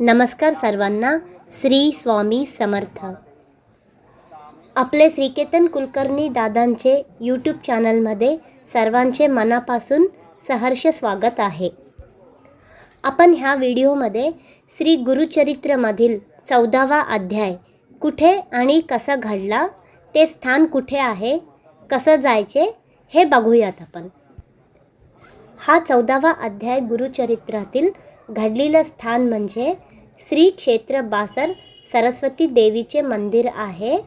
नमस्कार सर्वांना श्री स्वामी समर्थ. आपले श्रीकेतन कुलकर्णी दादांचे यूट्यूब चॅनलमध्ये सर्वांचे मनापासून सहर्ष स्वागत आहे. आपण ह्या व्हिडिओमध्ये श्री गुरुचरित्रमधील चौदावा अध्याय कुठे आणि कसा घडला ते स्थान कुठे आहे कसं जायचे हे बघूयात आपण. हा चौदावा अध्याय गुरुचरित्रातील घडलेलं स्थान म्हणजे श्री क्षेत्र बासर सरस्वती देवीचे मंदिर आहे.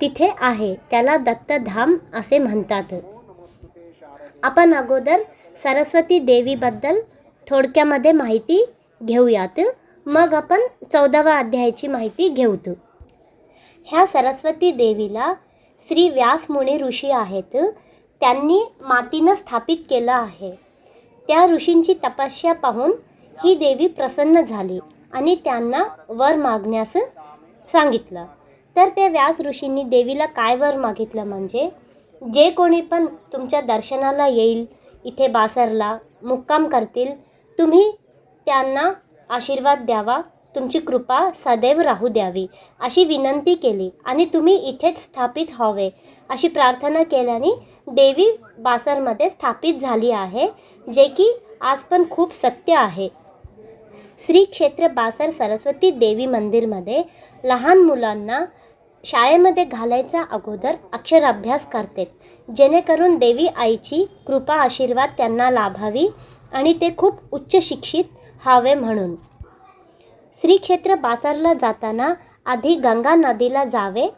तिथे आहे त्याला दत्तधाम असे म्हणतात. आपण अगोदर सरस्वती देवीबद्दल थोडक्यामध्ये माहिती घेऊयात. मग आपण चौदावा अध्यायाची माहिती घेऊत. ह्या सरस्वती देवीला श्री व्यासमुनी ऋषी आहेत. त्यांनी मातीनं स्थापित केलं आहे. त्या ऋषींची तपस्या पाहून ही देवी प्रसन्न झाली आणि त्यांना वर मागण्यास सांगितलं. तर त्या व्यास ऋषींनी देवीला काय वर मागितलं म्हणजे जे कोणी पण तुमच्या दर्शनाला येईल इथे बासरला मुक्काम करतील तुम्ही त्यांना आशीर्वाद द्यावा तुमची कृपा सदैव राहू द्यावी अशी विनंती केली. आणि तुम्ही इथेच स्थापित व्हावे अशी प्रार्थना केल्याने देवी बासरमध्ये स्थापित झाली आहे जे की आज पण खूप सत्य आहे. श्री क्षेत्र बासर सरस्वती देवी मंदिरमध्ये लहान मुलांना शाळेमध्ये घालायचा अगोदर अक्षराभ्यास करतात जेणेकरून देवी आईची कृपा आशीर्वाद त्यांना लाभावी आणि ते खूप उच्च शिक्षित व्हावे म्हणून. श्री क्षेत्र बासरला जाताना आधी गंगा नदीला जावे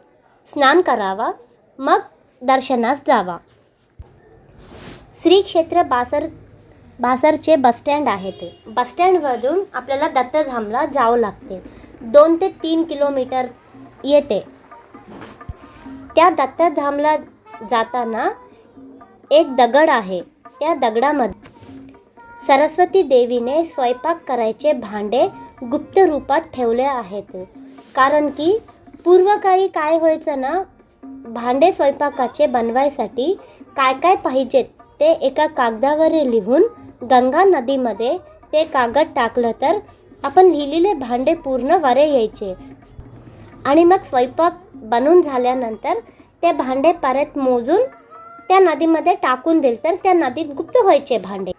स्नान करावा मग दर्शनास जावा. श्री क्षेत्र बासर बासरचे बसस्टँड आहेत बसस्टँडवरून आपल्याला दत्तधामला जावं लागते. दोन ते तीन किलोमीटर येते. त्या दत्तधामला जाताना एक दगड आहे. त्या दगडामध्ये सरस्वती देवीने स्वयंपाक करायचे भांडे गुप्त रूपात ठेवले आहेत. कारण की पूर्वकाळी काय व्हायचं ना भांडे स्वयंपाकाचे बनवायसाठी काय काय पाहिजेत ते एका कागदावर लिहून गंगा नदीमध्ये ते कागद टाकलं तर आपण लिहिलेले भांडे पूर्ण वरे यायचे. आणि मग स्वयंपाक बनून झाल्यानंतर ते भांडे परत मोजून त्या नदीमध्ये टाकून दिल तर त्या नदीत गुप्त व्हायचे भांडे.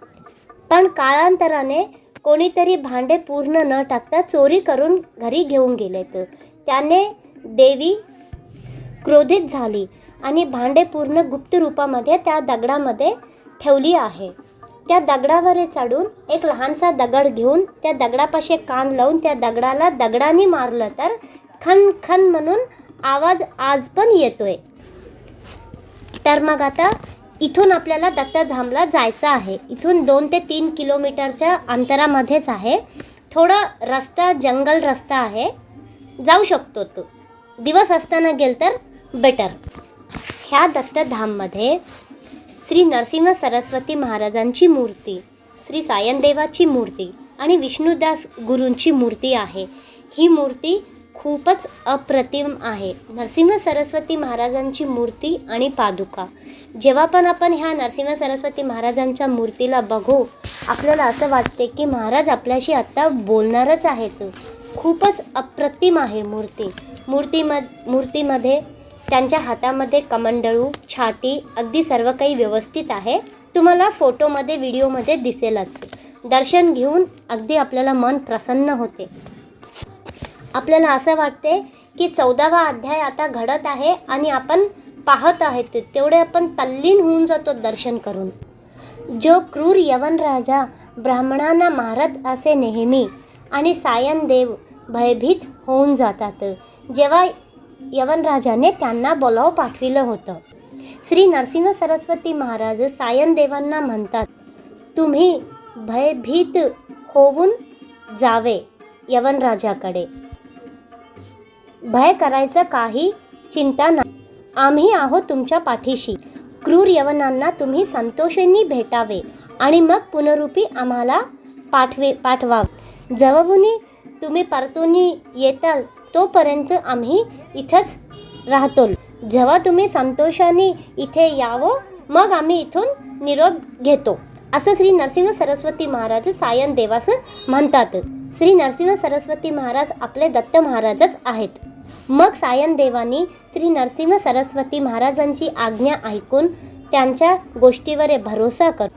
पण काळांतराने कोणीतरी भांडे पूर्ण न टाकता चोरी करून घरी घेऊन गेलेत. त्याने देवी क्रोधित झाली आणि भांडे पूर्ण गुप्त रूपामध्ये त्या दगडामध्ये ठेवली आहे. त्या दगडावर चढून एक लहानसा दगड घेऊन त्या दगडापाशी कान लावून त्या दगडाला दगडाने मारलं तर खन खन म्हणून आवाज आज पण येतोय. तर मग आता इथून आपल्याला दत्तधामला जायचं आहे. इथून दोन ते तीन किलोमीटरच्या अंतरामध्येच आहे. थोडा रस्ता जंगल रस्ता आहे. जाऊ शकतो तो. दिवस असताना गेल तर बेटर ह्या दत्तधाममध्ये श्री नरसिंह सरस्वती महाराजांची मूर्ती श्री सायनदेवाची मूर्ती आणि विष्णुदास गुरूंची मूर्ती आहे. ही मूर्ती खूपच अप्रतिम आहे. नरसिंह सरस्वती महाराजांची मूर्ती आणि पादुका. जेव्हा पण आपण ह्या नरसिंह सरस्वती महाराजांच्या मूर्तीला बघू आपल्याला असं वाटते की महाराज आपल्याशी आत्ता बोलणारच आहेत. खूपच अप्रतिम आहे मूर्ती. मूर्तीम मूर्तीमध्ये त्यांच्या हातामध्ये कमंडळू छाती अगदी सर्व काही व्यवस्थित आहे. तुम्हाला फोटोमध्ये व्हिडिओमध्ये दिसेलच. दर्शन घेऊन अगदी आपल्याला मन प्रसन्न होते. आपल्याला असं वाटते की चौदावा अध्याय आता घडत आहे आणि आपण पाहत आहेत. तेवढे आपण तल्लीन होऊन जातो दर्शन करून. जो क्रूर यवन राजा ब्राह्मणांना मारत असे नेहमी आणि सायन देव भयभीत होऊन जातात. जेव्हा यवन राजाने त्यांना बोलाव पाठविलं होतं. श्री नरसिंह सरस्वती महाराज सायनदेवांना म्हणतात तुम्ही भयभीत होऊन जावे यवन राजाकडे. भय करायचं काही चिंता नाही आम्ही आहोत तुमच्या पाठीशी. क्रूर यवनांना तुम्ही संतोषांनी भेटावे आणि मग पुनरुपी आम्हाला पाठवे पाठवा जवळून तुम्ही परतून येताल तोपर्यंत आम्ही इथंच राहतो. जेव्हा तुम्ही संतोषाने इथे यावं मग आम्ही इथून निरोप घेतो. असं श्री नरसिंह सरस्वती महाराज सायन देवास म्हणतात. श्री नरसिंह सरस्वती महाराज आपले दत्त महाराजच आहेत. मग सायन देवानी श्री नरसिंह सरस्वती महाराजांची आज्ञा ऐकून त्यांच्या गोष्टीवर भरोसा कर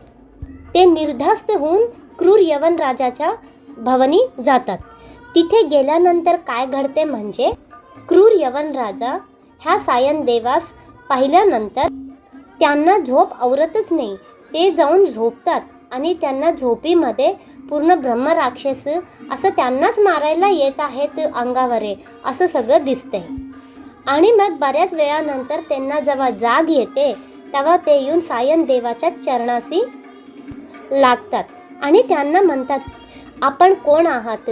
ते निर्धास्त होऊन क्रूर यवन राजाच्या भवनी जातात. तिथे गेल्यानंतर काय घडते म्हणजे क्रूर यवन राजा ह्या सायन देवास पाहिल्यानंतर त्यांना झोप आवरतच नाही. ते जाऊन झोपतात आणि त्यांना झोपीमध्ये पूर्ण ब्रह्मराक्षस असं त्यांनाच मारायला येत आहेत अंगावर असं सगळं दिसतंय. आणि मग बऱ्याच वेळानंतर त्यांना जेव्हा जाग येते तेव्हा ते येऊन सायन देवाच्या चरणाशी लागतात आणि त्यांना म्हणतात आपण कोण आहात?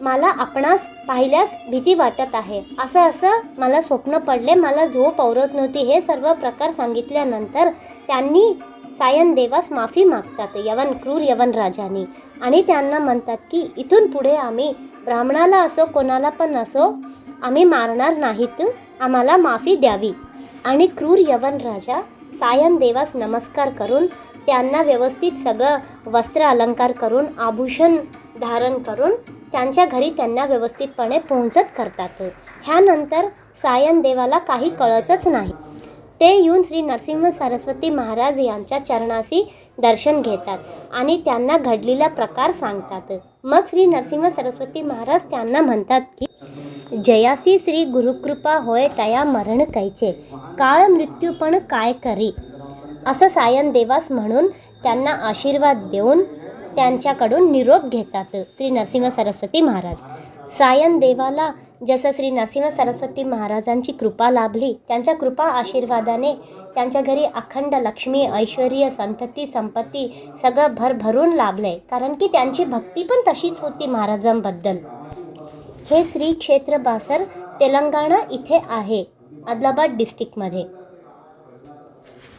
मला आपणास पाहिल्यास भीती वाटत आहे. असं असं मला स्वप्न पडले. मला झोप आवरत नव्हती. हे सर्व प्रकार सांगितल्यानंतर त्यांनी सायन देवास माफी मागतात यवन क्रूर यवन राजाने. आणि त्यांना म्हणतात की इथून पुढे आम्ही ब्राह्मणाला असो कोणाला पण असो आम्ही मारणार नाहीत. आम्हाला माफी द्यावी. आणि क्रूर यवन राजा सायन देवास नमस्कार करून त्यांना व्यवस्थित सगळं वस्त्र अलंकार करून आभूषण धारण करून त्यांच्या घरी त्यांना व्यवस्थितपणे पोहोचत करतात. ह्यानंतर सायन देवाला काही कळतच नाही. ते येऊन श्री नरसिंह सरस्वती महाराज यांच्या चरणाशी दर्शन घेतात आणि त्यांना घडलेला प्रकार सांगतात. मग श्री नरसिंह सरस्वती महाराज त्यांना म्हणतात की जयासी श्री गुरुकृपा होय तया मरण कैचे काळ मृत्यू पण काय करी? असं सायन देवास म्हणून त्यांना आशीर्वाद देऊन त्यांच्याकडून निरोप घेतात श्री नरसिंह सरस्वती महाराज. सायन देवाला जसं श्री नरसिंह सरस्वती महाराजांची कृपा लाभली त्यांच्या कृपा आशीर्वादाने त्यांच्या घरी अखंड लक्ष्मी ऐश्वर्य संतती संपत्ती सगळं भरभरून लाभलंय. कारण की त्यांची भक्ती पण तशीच होती महाराजांबद्दल. हे श्री क्षेत्र बासर तेलंगणा इथे आहे आदिलाबाद डिस्ट्रिक्टमध्ये.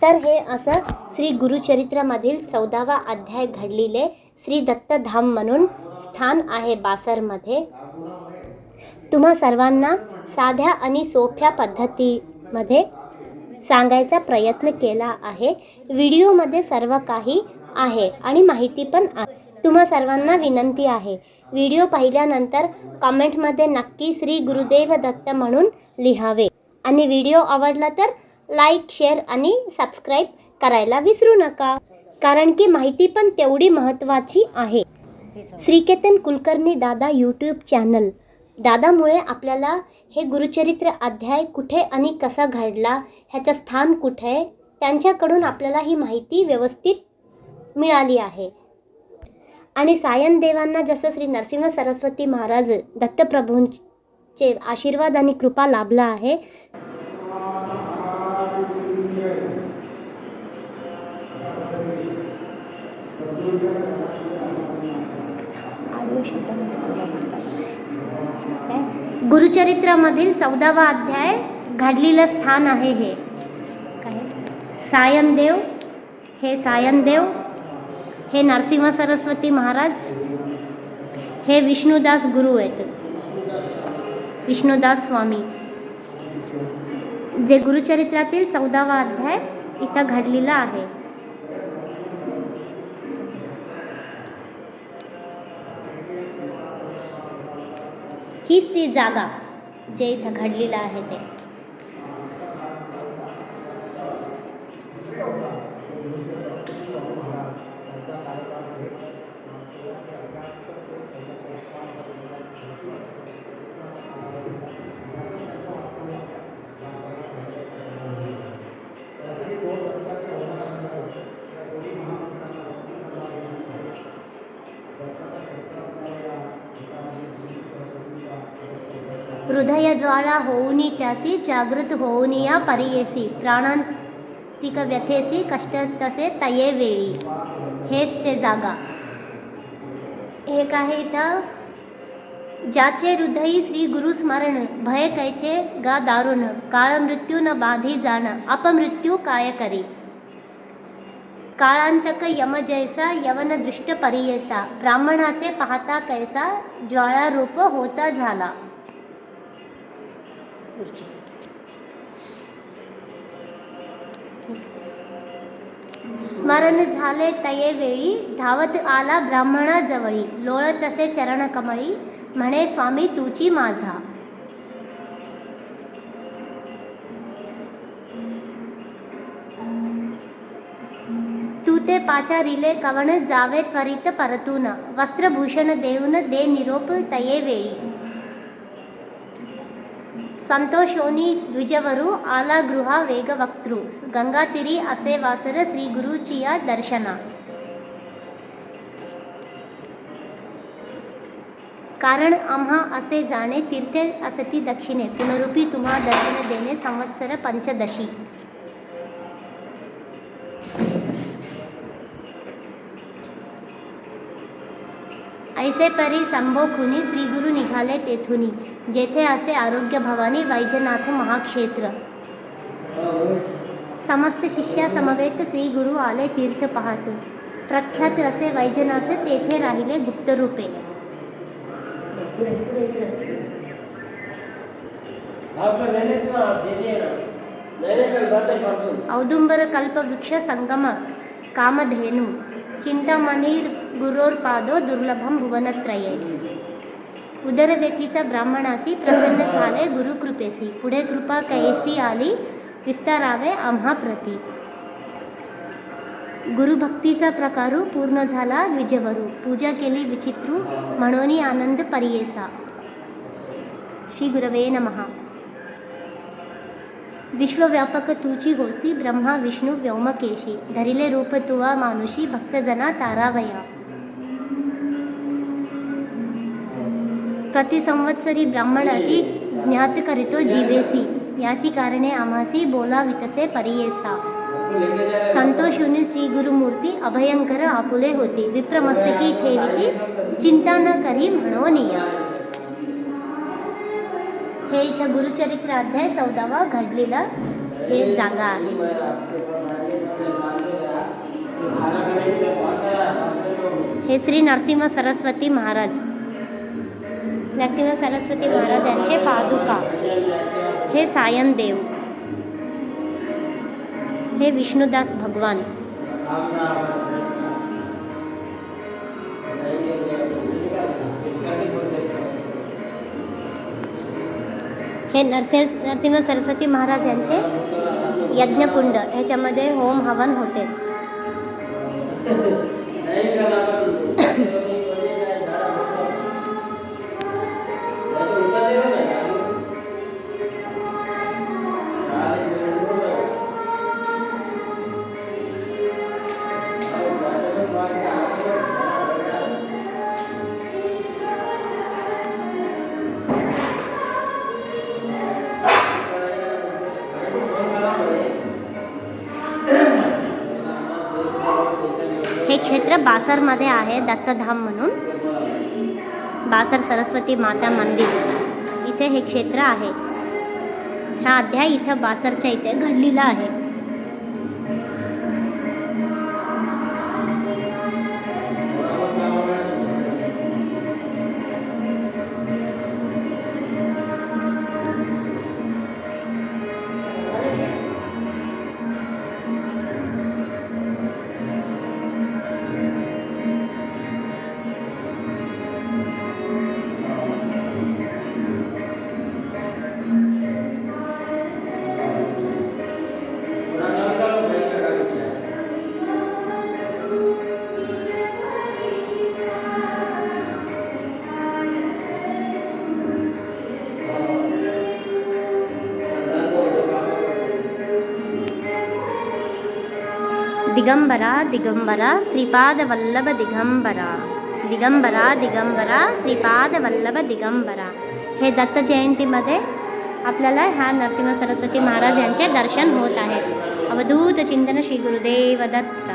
तर हे असं श्री गुरुचरित्रामधील चौदावा अध्याय घडलेले श्री दत्तधाम म्हणून स्थान आहे बासरमध्ये. तुम्हा सर्वांना साध्या आणि सोप्या पद्धतीमध्ये सांगायचा प्रयत्न केला आहे. व्हिडिओमध्ये सर्व काही आहे आणि माहिती पण आहे. तुम्हा सर्वांना विनंती आहे. व्हिडिओ पाहिल्यानंतर कमेंटमध्ये नक्की श्री गुरुदेव दत्त म्हणून लिहावे. आणि व्हिडिओ आवडला तर लाईक शेअर आणि सबस्क्राईब करायला विसरू नका. कारण की माहिती पण तेवढी महत्त्वाची आहे. श्रीकेतन कुलकर्णी दादा यूट्यूब चॅनल दादामुळे आपल्याला हे गुरुचरित्र अध्याय कुठे आणि कसा घडला ह्याचं स्थान कुठे आहे त्यांच्याकडून आपल्याला ही माहिती व्यवस्थित मिळाली आहे. आणि सायन देवांना जसं श्री नरसिंह सरस्वती महाराज दत्तप्रभूंचे आशीर्वाद आणि कृपा लाभला आहे. गुरुचरित्रामधील चौदावा अध्याय घडलेलं स्थान आहे हे. काय? सायनदेव हे सायनदेव हे नरसिंह सरस्वती महाराज हे विष्णुदास गुरु आहेत. विष्णुदास स्वामी. जे गुरुचरित्रातील चौदावा अध्याय इथं घडलेला आहे. हीच ती जागा जे इथं घडलेलं आहे ते. हृदय ज्वाला होऊनी त्यासी जागृत होऊनी या प्राणांतिक व्यथेसी कष्ट तसे तये वेळी हेच ते जागा एक आहे इथं ज्याचे हृदयी श्री गुरुस्मरण भय कैचे गा दारुण काळ मृत्यू न बाधी जाण अपमृत्यू काय करी काळांतक यम जैसा यवन दृष्ट परियेसा ब्राह्मणाते पाहता कैसा ज्वाळारूप होता झाला स्मरण झाले तये वेळी धावत आला ब्राह्मणाजवळी लोळ तसे चरण कमळी. म्हणे स्वामी तुची माझा. तू ते पाचारिले कवण जावे त्वरित परतून. वस्त्रभूषण देऊन दे निरोप तये वेळी. ಸಂತೋಷೋನಿ ದ್ವಿಜವರು आला ವೇಗವಕ್ತೃ. वेगवक्तृ ಅಸೇವಾಸರ असे वासर ದರ್ಶನ. दर्शना कारण आम्हा असे जाणे तीर्थे असती दक्षिणे पुनरुपी तुम्हा दर्शन देणे संवत्सर पंचदशी ऐसे परी संभो खुनी श्रीगुरु निघाले तेथुनी जेथे असे आरोग्य भवानी वैजनाथ महाक्षेत्र. समस्त शिष्या समवेत श्री गुरु आले तीर्थ पाहत. प्रख्यात असे वैजनाथ तेथे राहिले गुप्तरूपे. रूपे औदुंबर कल्पवृक्ष संगम कामधेनु. चिंतामणीर गुरोर्पादो दुर्लभम भुवनत्रये. उदरव्यथीचा ब्राह्मणासी प्रसन्न झाले गुरुकृपेसी. पुढे कृपा कैसी आली विस्तारावे आम्हा प्रती. गुरुभक्तीचा प्रकारू पूर्ण झाला द्विजवरू. पूजा केली विचित्रू म्हणून आनंद परियेसा. श्री गुरवे नमहा विश्वव्यापक तूची होसी ब्रह्मा विष्णू व्योमकेशी. धरिले रूप तुवा मानुषी भक्तजना तारावया. प्रतिसंवत्सरी ब्राह्मणासी ज्ञात करितो जीवेसी याची कारणे आम्हासी बोलावितसे परियेसा संतोषुनी श्री गुरुमूर्ती अभयंकर आपुले होती विप्रमस्तकी ठेविती चिंता न करी म्हणोनिया हे इथं गुरुचरित्र अध्याय चौदावा घडलेला हे जागा आहे हे श्री नरसिंह सरस्वती महाराज नरसिंह सरस्वती महाराज यांचे पादुका. हे सायन देव हे विष्णुदास भगवान. हे नरसिंह नरसिंह सरस्वती महाराज यांचे यज्ञकुंड. ह्याच्यामध्ये होम हवन होते. क्षेत्र बासरमध्ये आहे दत्तधाम म्हणून. बासर सरस्वती माता मंदिर. इथे हे क्षेत्र आहे. हा अध्याय इथं बासरच्या इथे घडलेला आहे. दिगंबरा दिगंबरा श्रीपादवल्लभ दिगंबरा। दिगंबरा दिगंबरा श्रीपादवल्लभ दिगंबरा। हे दत्त जयंतीमध्ये आपल्याला ह्या नरसिंह सरस्वती महाराज यांचे दर्शन होत आहेत. अवधूत चिंतन श्री गुरुदेव दत्त।